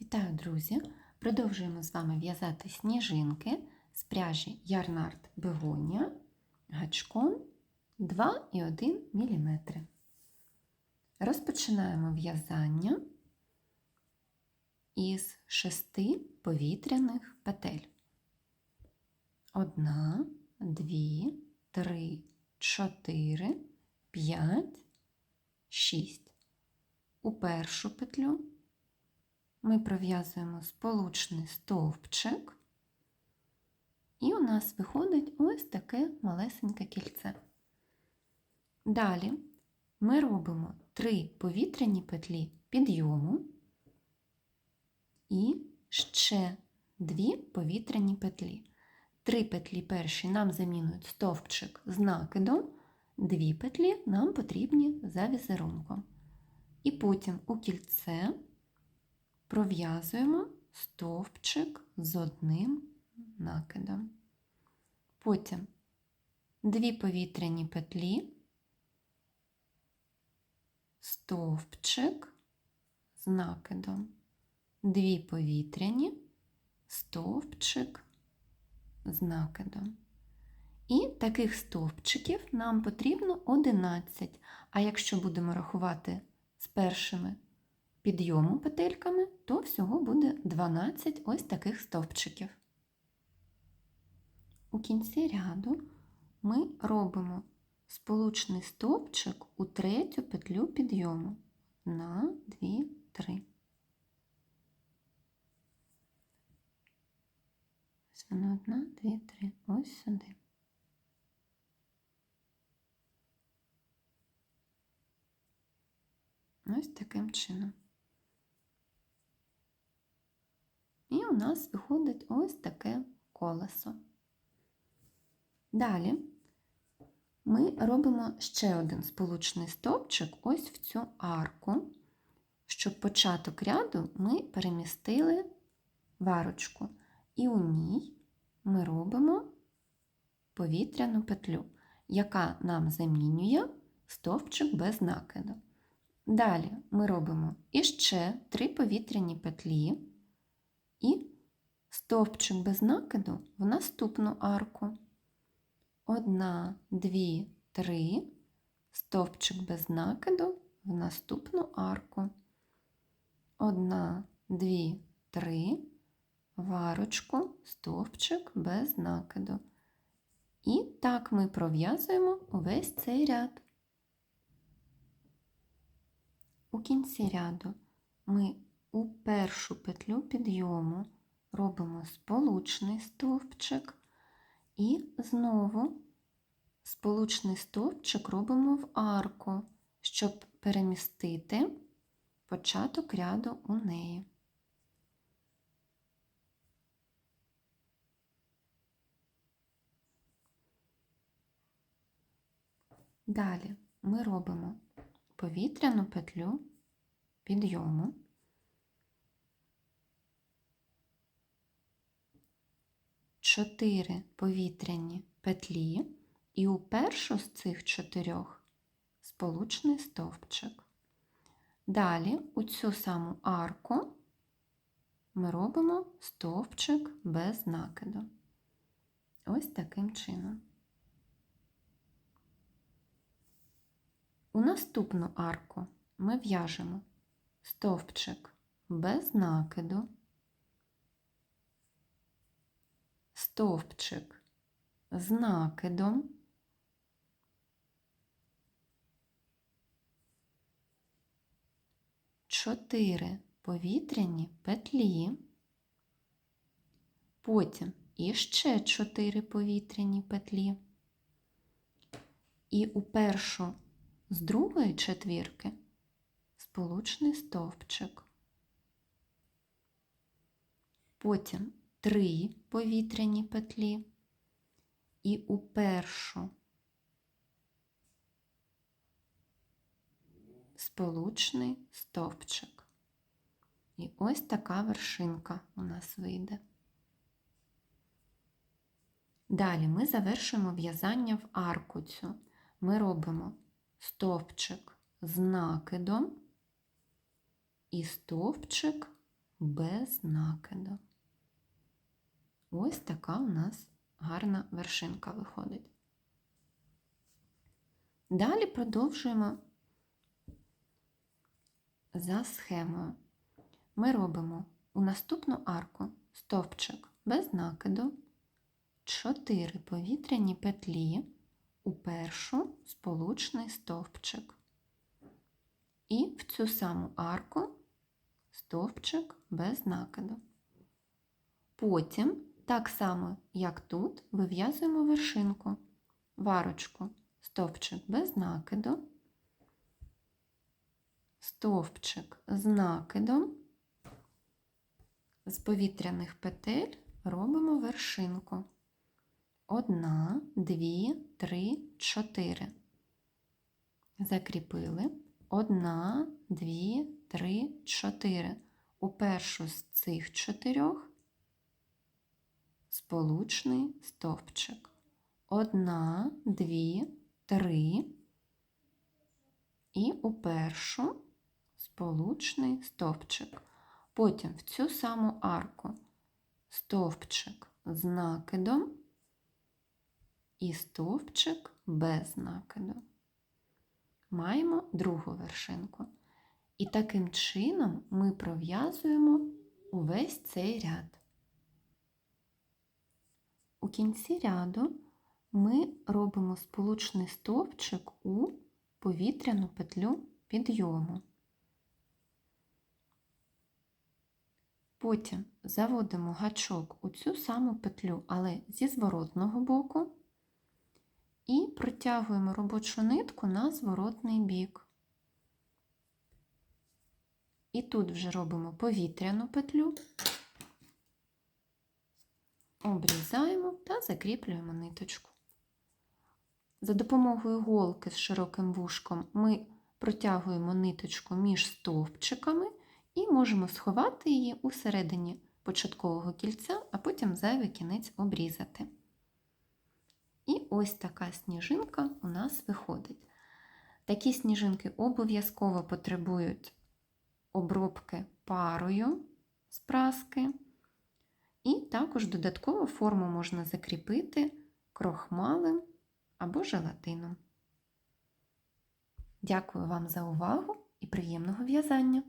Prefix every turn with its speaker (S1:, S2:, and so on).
S1: Вітаю, друзі! Продовжуємо з вами в'язати сніжинки з пряжі Ярнард Бегонія гачком 2,1 мм. Розпочинаємо в'язання із шести повітряних петель. Одна, дві, три, чотири, п'ять, шість. У першу петлю ми пров'язуємо сполучний стовпчик, і у нас виходить ось таке малесеньке кільце. Далі ми робимо три повітряні петлі підйому і ще дві повітряні петлі. Три петлі перші нам замінують стовпчик з накидом, дві петлі нам потрібні за візерунком. І потім у кільце пров'язуємо стовпчик з одним накидом. Потім дві повітряні петлі, стовпчик з накидом, дві повітряні, стовпчик з накидом. І таких стовпчиків нам потрібно 11. А якщо будемо рахувати з першими підйому петельками, то всього буде 12 ось таких стовпчиків. У кінці ряду ми робимо сполучний стовпчик у третю петлю підйому на 2, 3. Ось вона одна, дві, три. Ось сюди. Ось таким чином. І у нас виходить ось таке колесо. Далі ми робимо ще один сполучний стовпчик ось в цю арку, щоб початок ряду ми перемістили в арочку. І у ній ми робимо повітряну петлю, яка нам замінює стовпчик без накиду. Далі ми робимо іще три повітряні петлі і стовпчик без накиду в наступну арку. Одна, дві, три, стовпчик без накиду в наступну арку. Одна, дві, три, в арочку, стовпчик без накиду. І так ми пров'язуємо увесь цей ряд. У кінці ряду ми у першу петлю підйому робимо сполучний стовпчик і знову сполучний стовпчик робимо в арку, щоб перемістити початок ряду у неї. Далі ми робимо повітряну петлю підйому. Чотири повітряні петлі, і у першу з цих чотирьох сполучний стовпчик. Далі у цю саму арку ми робимо стовпчик без накиду. Ось таким чином. У наступну арку ми в'яжемо стовпчик без накиду, стовпчик. З накидом, чотири повітряні петлі, потім іще чотири повітряні петлі, і у першу з другої четвірки сполучний стовпчик. Потім три повітряні петлі і у першу сполучний стовпчик. І ось така вершинка у нас вийде. Далі ми завершуємо в'язання в арку цю. Ми робимо стовпчик з накидом і стовпчик без накиду. Ось така у нас гарна вершинка виходить. Далі продовжуємо за схемою. Ми робимо у наступну арку стовпчик без накиду, 4 повітряні петлі у першу сполучний стовпчик. І в цю саму арку стовпчик без накиду. Потім, так само, як тут, вив'язуємо вершинку, варочку, стовпчик без накиду, стовпчик з накидом, з повітряних петель робимо вершинку. Одна, дві, три, чотири. Закріпили. Одна, дві, три, чотири. У першу з цих чотирьох сполучний стовпчик. Одна, дві, три. І у першу сполучний стовпчик. Потім в цю саму арку стовпчик з накидом і стовпчик без накиду. Маємо другу вершинку. І таким чином ми пров'язуємо увесь цей ряд. Кінці ряду ми робимо сполучний стовпчик у повітряну петлю підйому. Потім заводимо гачок у цю саму петлю, але зі зворотного боку, і протягуємо робочу нитку на зворотний бік. І тут вже робимо повітряну петлю, обрізаємо та закріплюємо ниточку. За допомогою голки з широким вушком ми протягуємо ниточку між стовпчиками і можемо сховати її у середині початкового кільця, а потім зайвий кінець обрізати. І ось така сніжинка у нас виходить. Такі сніжинки обов'язково потребують обробки парою з праски, і також додатково форму можна закріпити крохмалем або желатином. Дякую вам за увагу і приємного в'язання!